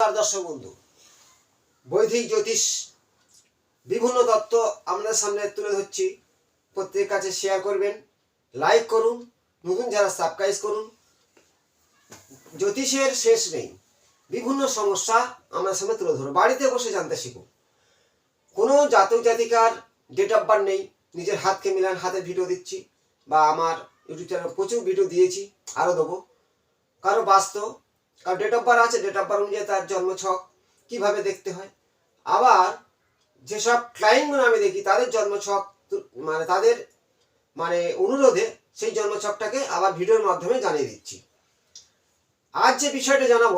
দর্শক বন্ধু। বৈদিক জ্যোতিষ, বিভিন্ন তত্ত্ব আপনাদের সামনে তুলে ধরছি। প্রত্যেকের কাছে শেয়ার করবেন লাইক করুন, নতুন যারা সাবস্ক্রাইব করুন। জ্যোতিষের শেষ নেই। বিভিন্ন সমস্যা আমরা সামনে তুলে ধরো বাড়িতে বসে জানতে শিখুন। কোনো জাতক জাতিকার ডেট অফ বার্থ নেই। নিজের হাতকে মিলান, হাতে ভিডিও দিচ্ছি বা আমার ইউটিউব চ্যানেল প্রচুর ভিডিও দিয়েছি আরও দেবো। কারও বাস্তব কারও ডেট অফ বার্থ আছে ডেট অফ বার্থ অনুযায়ী তার জন্ম ছক কীভাবে দেখতে হয়? আবার যেসব ক্লায়েন্টগুলো আমি দেখি, তাদের জন্ম ছক মানে তাদের মানে অনুরোধে সেই জন্মছকটাকে আবার ভিডিওর মাধ্যমে জানিয়ে দিচ্ছি। আজ যে বিষয়টা জানাব,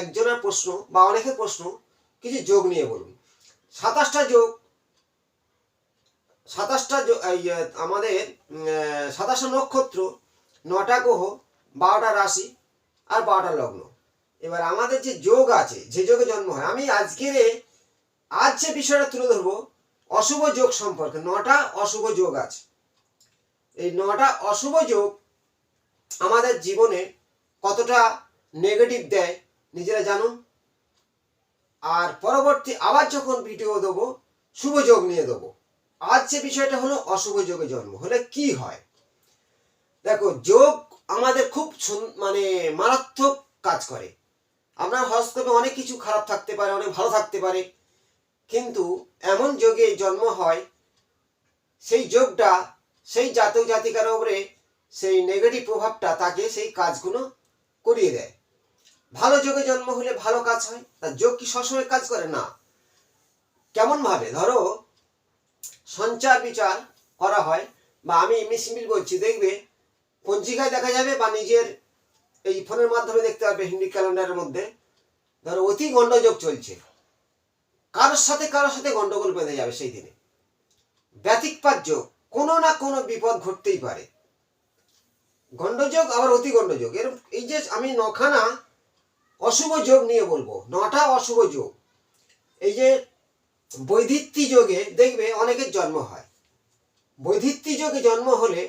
একজনের প্রশ্ন বা অনেকের প্রশ্ন, কিছু যোগ নিয়ে বলুন। সাতাশটা যোগ, সাতাশটা আমাদের সাতাশটা নক্ষত্র, নটা গ্রহ, বারোটা রাশি আর বারোটা লগ্ন। এবার আমাদের যে যোগ আছে, যে যোগে জন্ম হয়, আমি আজকের আজ যে বিষয়টা তুলে ধরবো, অশুভ যোগ সম্পর্কে, নটা অশুভ যোগ আছে। এই নটা অশুভ যোগ আমাদের জীবনে কতটা নেগেটিভ দেয়, নিজেরা জানুন। আর পরবর্তী আবার যখন ভিডিও দেবো, শুভ যোগ নিয়ে দেবো। আজ যে বিষয়টা হলো অশুভ যোগে জন্ম, হলে কি হয়? দেখো, যোগ আমাদের খুব মানে মারাত্মক কাজ করে। আপনার হস্তক্ষেপে অনেক কিছু খারাপ থাকতে পারে, অনেক ভালো থাকতে পারে। কিন্তু এমন যোগে জন্ম হয়, সেই যোগটা, সেই জাতক জাতিকার উপরে সেই নেগেটিভ প্রভাবটা তাকে সেই কাজগুলো করিয়ে দেয়। ভালো যোগে জন্ম হলে ভালো কাজ হয় তার যোগ কি সবসময় কাজ করে? না। কেমন ভাবে ধরো সঞ্চার বিচার করা হয়, বা আমি এমনি বলছি দেখবে পঞ্জিকায় দেখা যাবে বা নিজের এই ফোনের মাধ্যমে দেখতে পারবে হিন্দি ক্যালেন্ডারের মধ্যে। ধরো অতি গণ্ডযোগ চলছে। কারোর সাথে কারোর সাথে গণ্ডগোল বেঁধে যাবে সেই দিনে। ব্যতিকপাত যোগ কোনো না কোনো বিপদ ঘটতেই পারে। গণ্ডযোগ আবার অতি গণ্ডযোগ। এর এই যে আমি নখানা অশুভ যোগ নিয়ে বলব, নটা অশুভ যোগ। এই যে বৈধিত্তি যোগে দেখবে অনেকের জন্ম হয়। বৈধিত্তি যোগে জন্ম হলে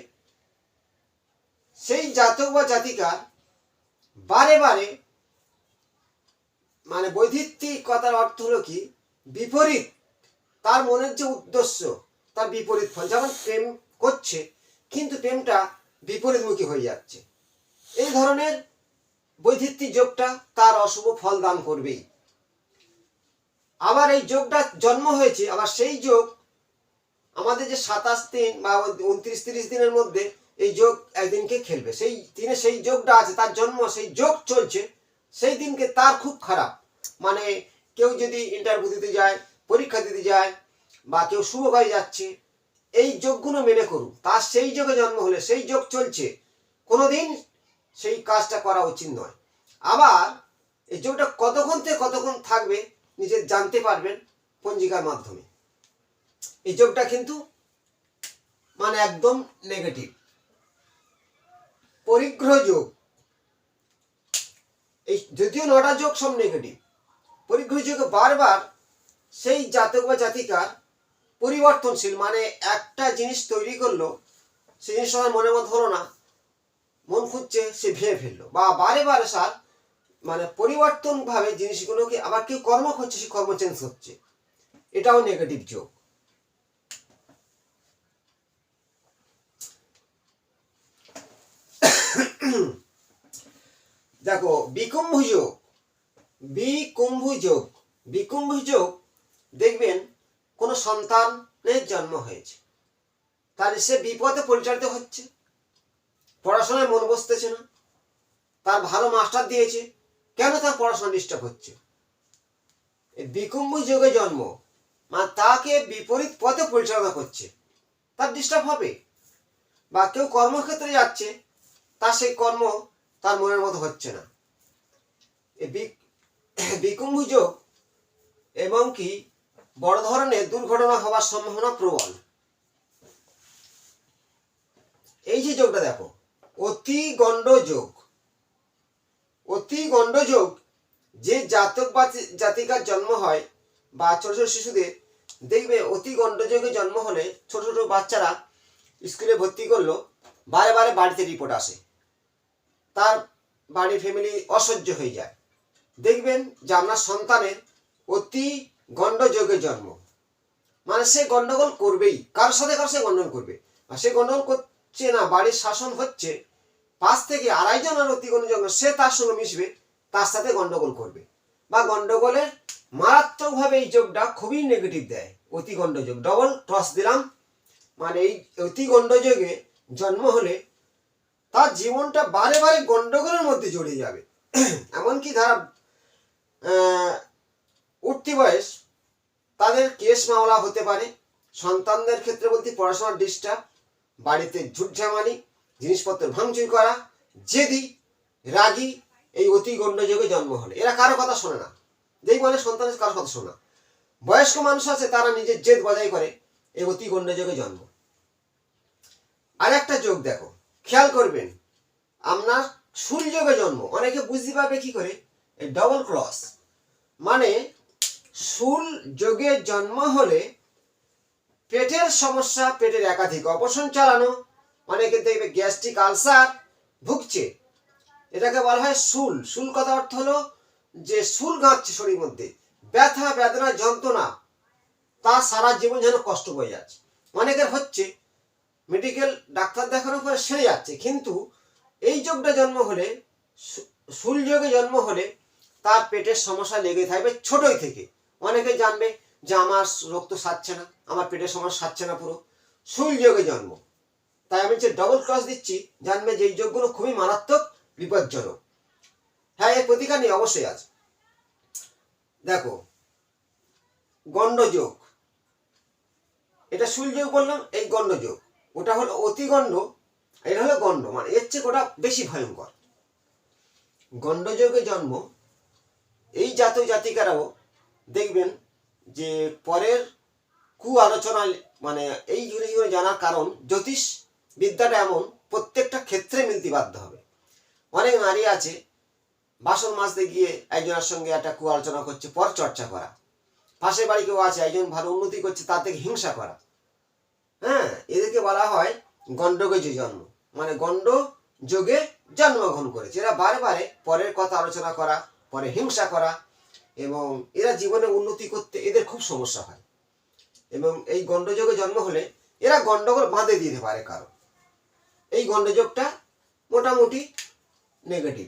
সেই জাতক বা জাতিকার বারে বারে মানে বৈধিত্তি কথার অর্থ হলো কি? বিপরীত। তার মনের যে উদ্দেশ্য, তার বিপরীত ফল। যেমন প্রেম করছে, কিন্তু প্রেমটা বিপরীতমুখী হয়ে যাচ্ছে। এই ধরনের বৈধিত্তি যোগটা তার অশুভ ফল দান করবেই। আবার এই যোগটা জন্ম হয়েছে, আবার সেই যোগ আমাদের যে সাতাশ দিন বা উনত্রিশ তিরিশ দিনের মধ্যে এই যোগ একদিনকে খেলবে। সেই দিনে সেই যোগটা আছে, তার জন্ম, সেই যোগ চলছে, সেই দিনকে তার খুব খারাপ। মানে কেউ যদি ইন্টারভিউ দিতে যায়, পরীক্ষা দিতে যায়, বা কেউ শুভ কাজে যাচ্ছে, এই যোগগুলো মেনে করুন তার সেই যোগে জন্ম হলে, সেই যোগ চলছে, কোনোদিন সেই কাজটা করা উচিত নয়। আবার এই যোগটা কতক্ষণ থেকে কতক্ষণ থাকবে, নিজে জানতে পারবেন পঞ্জিকার মাধ্যমে। এই যোগটা কিন্তু মানে একদম নেগেটিভ পরিগ্রহ যোগ। এই যদিও নটা যোগ সব নেগেটিভ পরিগ্রহ যোগে বারবার সেই জাতক বা জাতিকার পরিবর্তনশীল মানে একটা জিনিস তৈরি করল, সেই জিনিস আমার মনের মধ্যে হলো না। মন খুঁজছে, সে ভেঙে ফেলল। বা বারে বারে সার মানে পরিবর্তন ভাবে জিনিসগুলোকে আবার কেউ কর্ম করছে সে কর্ম চেঞ্জ হচ্ছে এটাও নেগেটিভ যোগ। দেখো বিকুম্ভ যোগ বিকুম্ভ যোগ বিকুম্ভ যোগ দেখবেন, কোনো সন্তানের জন্ম হয়েছে। তার সে বিপদে পরিচালিত হচ্ছে। পড়াশোনায় মন বসতেছে না। তার ভালো মাস্টার দিয়েছে। কেন তার পড়াশোনা ডিস্টার্ব হচ্ছে? বিকুম্ভ যোগে জন্ম মানে তাকে বিপরীত পথে পরিচালনা করছে। তার ডিস্টার্ব হবে। বা কেউ কর্মক্ষেত্রে যাচ্ছে তার সেই কর্ম তার মনের মতো হচ্ছে না। এই বি- বিকুম্ভ যোগ এবং কি বড় ধরনের দুর্ঘটনা হওয়ার সম্ভাবনা প্রবল। এই যে যোগটা দেখো অতি গণ্ড যোগ অতি গণ্ড যোগ যে জাতক বা জাতিকার জন্ম হয় বা ছোট ছোট শিশুদের, দেখবে অতি গণ্ডযোগে জন্ম হলে ছোট ছোট বাচ্চারা স্কুলে ভর্তি করল, বারে বারে বাড়িতে রিপোর্ট আসে। তার বাড়ির ফ্যামিলি অসহ্য হয়ে যায়। দেখবেন যে আপনার সন্তানের অতি গণ্ডযোগে জন্ম। মানে সে গণ্ডগোল করবেই। কার সাথে কার সে গন্ডগোল করবে। আর সে গন্ডগোল করছে না, বাড়ির শাসন হচ্ছে, পাঁচ থেকে আড়াইজন আর অতি গণ্ডযোগ সে তার সঙ্গে মিশবে, তার সাথে গণ্ডগোল করবে। বা গন্ডগোলের মারাত্মকভাবে এই যোগটা খুবই নেগেটিভ দেয়, অতি গণ্ডযোগ। ডবল ক্রস দিলাম। মানে এই অতি গণ্ডযোগে জন্ম হলে তার জীবনটা বারে বারে গন্ডগোলের মধ্যে জড়িয়ে যাবে। এমনকি তারা উঠতি বয়স, তাদের কেস মামলা হতে পারে। সন্তানদের ক্ষেত্রে বলতে পড়াশোনার ডিস্টার্ব, বাড়িতে ঝুটঝামানি জিনিসপত্র ভাঙচুর করা, জেদি, রাগী এই অতি গণ্ডযোগে জন্ম হলে। এরা কারও কথা শোনে না। যেই বলে সন্তানের কারও কথা শোনে বয়স্ক মানুষ আছে, তারা নিজের জেদ বজায় করে এই অতি গণ্ডযোগে জন্ম। আর একটা যোগ দেখো। খেয়াল করবেন, আপনার সূর্যযোগে জন্ম, অনেকে বুঝতে পারবে কি করে? এই ডবল ক্রস মানে শুল যোগে জন্ম হলে পেটের সমস্যা, পেটের একাধিক অপশন চালানো, অনেকে দেখবে গ্যাস্ট্রিক আলসার ভুগছে। এটাকে বলা হয় শুল। শুল কথা অর্থ হলো যে শুল গাঁচ্ছে শরীর মধ্যে। ব্যথা, বেদনা, যন্ত্রণা, তা সারা জীবন যেন কষ্ট হয়ে যাচ্ছে। অনেকের হচ্ছে মেডিকেল ডাক্তার দেখানোর পরে সেরে যাচ্ছে। কিন্তু এই যোগটা জন্ম হলে যোগে জন্ম হলে তার পেটের সমস্যা লেগে থাকবে ছোটই থেকে। অনেকে জানবে যে আমার রক্ত সারছে না, আমার পেটের সমস্যা সারছে না পুরো। যোগে জন্ম। তাই আমি যে ডবল ক্রস দিচ্ছি, জানবে যে এই যোগগুলো খুবই মারাত্মক, বিপজ্জনক। হ্যাঁ এর প্রতিকার নেই অবশ্যই আছে। দেখো, গণ্ডযোগ। এটা শুলযোগ বললাম, এই গণ্ডযোগ। ওটা হলো অতিগণ্ড এটা হলো গণ্ড মানে এর চেয়ে ওটা বেশি ভয়ঙ্কর। গণ্ডযোগে জন্ম, এই জাত জাতিকারাও দেখবেন যে পরের কু আলোচনা মানে এই জিনিসগুলো জানার কারণ জ্যোতিষ বিদ্যাটা এমন, প্রত্যেকটা ক্ষেত্রে মিলতে বাধ্য হবে। অনেক নারী আছে, বাসন মাজতে গিয়ে একজনের সঙ্গে একটা কু আলোচনা করছে পর চর্চা করা। পাশের বাড়ি কেউ আছে, একজন ভালো উন্নতি করছে, তার থেকে হিংসা করা। হ্যাঁ এদেরকে বলা হয় গণ্ডযোগে জন্ম। মানে গণ্ড যোগে জন্মগ্রহণ করেছে। এরা বারে বারে পরের কথা আলোচনা করা, পরে হিংসা করা এবং এরা জীবনে উন্নতি করতে এদের খুব সমস্যা হয়। এবং এই গণ্ডযোগে জন্ম হলে এরা গণ্ডগোল বাঁধে দিতে পারে কারও। এই গণ্ডযোগটা মোটামুটি নেগেটিভ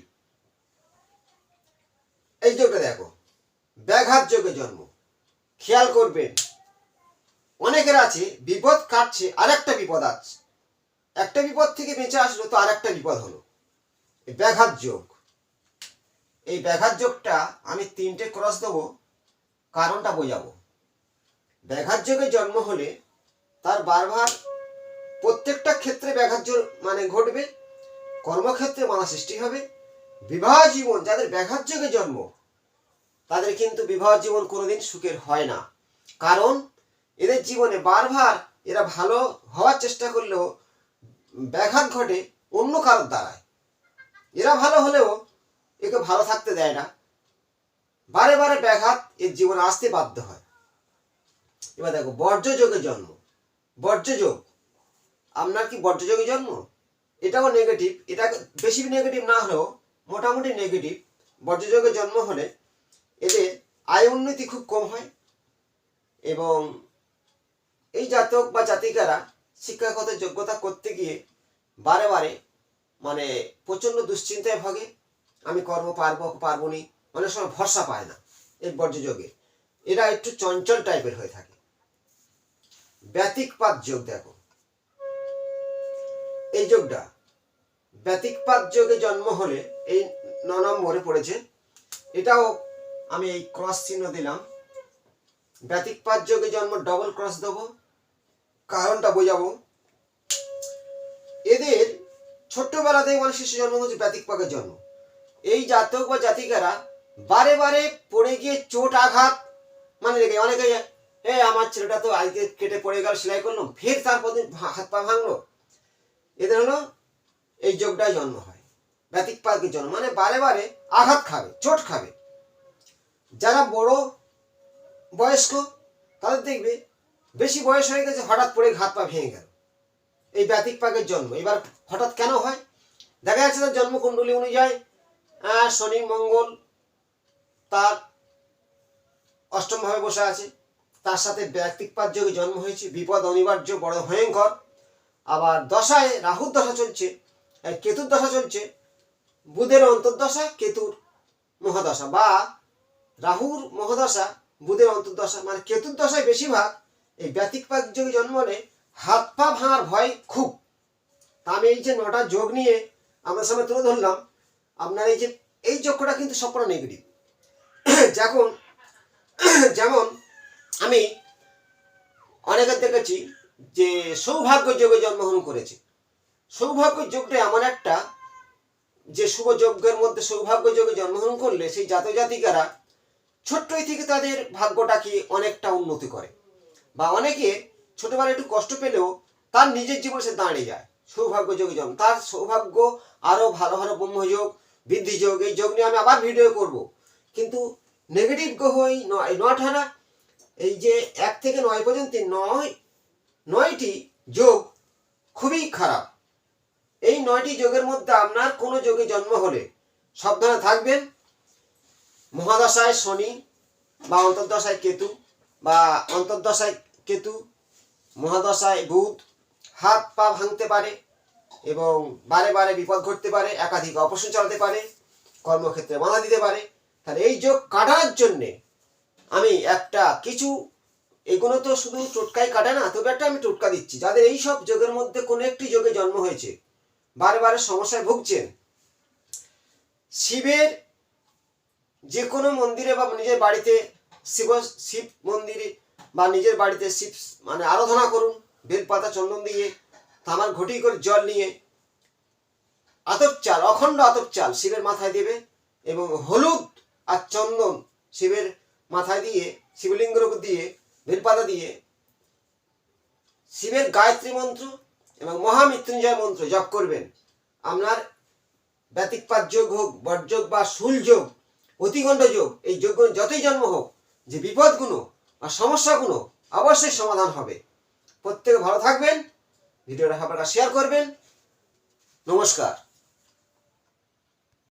এই যোগটা দেখো। ব্যাঘাত যোগে জন্ম। খেয়াল করবেন অনেকের আছে, বিপদ কাটছে আর একটা বিপদ আছে। একটা বিপদ থেকে বেঁচে আসলো তো আর একটা বিপদ হলো। ব্যাঘাত যোগ। এই ব্যাঘাত যোগটা আমি তিনটে ক্রস দেবো, কারণটা বোঝাবো। ব্যাঘাত যোগে জন্ম হলে তার বারবার প্রত্যেকটা ক্ষেত্রে ব্যাঘাত যোগ মানে ঘটবে, কর্মক্ষেত্রে মানা সৃষ্টি হবে। বিবাহ জীবন, যাদের ব্যাঘাত যোগে জন্ম, তাদের কিন্তু বিবাহ জীবন কোনোদিন সুখের হয় না। কারণ এদের জীবনে বারবার এরা ভালো হওয়ার চেষ্টা করলেও ব্যাঘাত ঘটে অন্য কারোর দ্বারায়। এরা ভালো হলেও একে ভালো থাকতে দেয় না। বারে বারে ব্যাঘাত এর জীবনে আসতে বাধ্য হয়। এবার দেখো, বর্জ্যযোগে জন্ম। বর্জ্যযোগ, আপনার কি বর্জ্যযোগে জন্ম? এটাও নেগেটিভ এটা বেশি নেগেটিভ না হলেও মোটামুটি নেগেটিভ বর্জ্যযোগে জন্ম হলে এদের আয় উন্নতি খুব কম হয় এবং এই জাতক বা জাতিকারা শিক্ষাগত যোগ্যতা করতে গিয়ে বারে বারে মানে প্রচণ্ড দুশ্চিন্তায় ভোগে। আমি কর্ম পারব পারব নি অনেক সময় ভরসা পায় না এই বর্জ্যযোগে এরা একটু চঞ্চল টাইপের হয়ে থাকে। ব্যতিকপাত যোগ দেখো। এই যোগটা ব্যতিকপাত যোগে জন্ম হলে এই ন নম্বরে পড়েছে। এটাও আমি এই ক্রস চিহ্ন দিলাম। ব্যতিকপাত যোগে জন্ম ডবল ক্রস দেবো। কারণটা বোঝাবো এদের ছোট্টবেলাতেই মানে শিশু জন্ম হচ্ছে ব্যতিকপাকের জন্ম। এই জাতক বা জাতিকারা বারে বারে পড়ে গিয়ে চোট আঘাত মানে রেখে অনেকে এ, আমার ছেলেটা তো আজকে কেটে পড়ে গেল, সেলাই করল, ফের তারপর দিন হাত পা ভাঙলো। এদের হলো এই যোগটাই জন্ম হয় ব্যতিকপাকের জন্ম মানে বারে বারে আঘাত খাবে, চোট খাবে। যারা বড় বয়স্ক, তাদের দেখবে বেশি বয়স হয়ে গেছে, হঠাৎ পড়ে হাত পা ভেঙে গেল। এই ব্যতিক পাকের জন্ম। এবার হঠাৎ কেন হয়? দেখা যাচ্ছে তার জন্মকুণ্ডলী অনুযায়ী শনি, মঙ্গল তার অষ্টমভাবে বসে আছে। তার সাথে ব্যক্তিক ব্যক্তিকপাত যোগে জন্ম হয়েছে। বিপদ অনিবার্য, বড় ভয়ঙ্কর। আবার দশায় রাহুর দশা চলছে কেতুর দশা চলছে। বুধের অন্তর্দশা, কেতুর মহাদশা। বা রাহুর মহাদশা, বুধের অন্তর্দশা মানে কেতুর দশায় বেশিরভাগ এই ব্যতিকপাত যোগে জন্ম হলে হাত পা ভাঙার ভয় খুব। আমি এই যে নটা যোগ নিয়ে আপনার সামনে তুলে ধরলাম, আপনার এই যে, এই যোগটা কিন্তু সম্পূর্ণ নেগেটিভ যখন, যেমন আমি অনেকের দেখেছি যে সৌভাগ্য যোগে জন্মগ্রহণ করেছে। সৌভাগ্য যোগটা এমন একটা যে শুভ যজ্ঞের মধ্যে সৌভাগ্য যোগে জন্মগ্রহণ করলে সেই জাতক জাতিকারা ছোট্টই থেকে তাদের ভাগ্যটাকে অনেকটা উন্নতি করে। বা অনেকে ছোটবেলায় একটু কষ্ট পেলেও তার নিজের জীবনে সে দাঁড়িয়ে যায়। সৌভাগ্য যোগ জন্ম তার সৌভাগ্য আরও ভালো ভালো ব্রহ্মযোগ বৃদ্ধি যোগ, এই যোগ নিয়ে আমি আবার ভিডিও করব। কিন্তু নেগেটিভ গ্রহ এই নয় নঠানা এই যে এক থেকে নয় পর্যন্ত নয়, নয়টি যোগ খুবই খারাপ। এই নয়টি যোগের মধ্যে আপনার কোনো যোগে জন্ম হলে সাবধানে থাকবেন। মহাদশায় শনি বা অন্তর্দশায় কেতু বা অন্তর্দশায় কেতু, মহাদশায় বুধ হাত পা ভাঙতে পারে এবং বারে বারে বিপদ ঘটতে পারে, একাধিক অপারেশন চালাতে পারে, কর্মক্ষেত্রে বাধা দিতে পারে। তাহলে এই যোগ কাটার জন্যে আমি একটা কিছু এগুলো তো শুধু টোটকাই কাটে না, তবে একটা আমি টোটকা দিচ্ছি। যাদের এই সব যোগের মধ্যে কোনো একটি যোগে জন্ম হয়েছে, বারে বারে সমস্যায় ভুগছেন, শিবের যে কোনো মন্দিরে বা নিজের বাড়িতে শিব শিব মন্দিরে বা নিজের বাড়িতে শিব মানে আরাধনা করুন, বেলপাতা, চন্দন দিয়ে তামার ঘটি করে জল নিয়ে। আতপ চাল, অখণ্ড আতপ চাল শিবের মাথায় দেবে এবং হলুদ আর চন্দন শিবের মাথায় দিয়ে শিবলিঙ্গের উপর দিয়ে, বেলপাতা দিয়ে, শিবের গায়ত্রী মন্ত্র এবং মহামৃত্যুঞ্জয় মন্ত্র জপ করবেন। আপনার ব্যতিকপাত যোগ হোক, বটযোগ বা শুল যোগ অতিগণ্ড যোগ, এই যোগ যতই জন্ম হোক, যে বিপদগুলো সমস্যাগুলো অবশ্যই সমাধান হবে। প্রত্যেকে ভালো থাকবেন ভিডিওটা সবার শেয়ার করবেন। নমস্কার।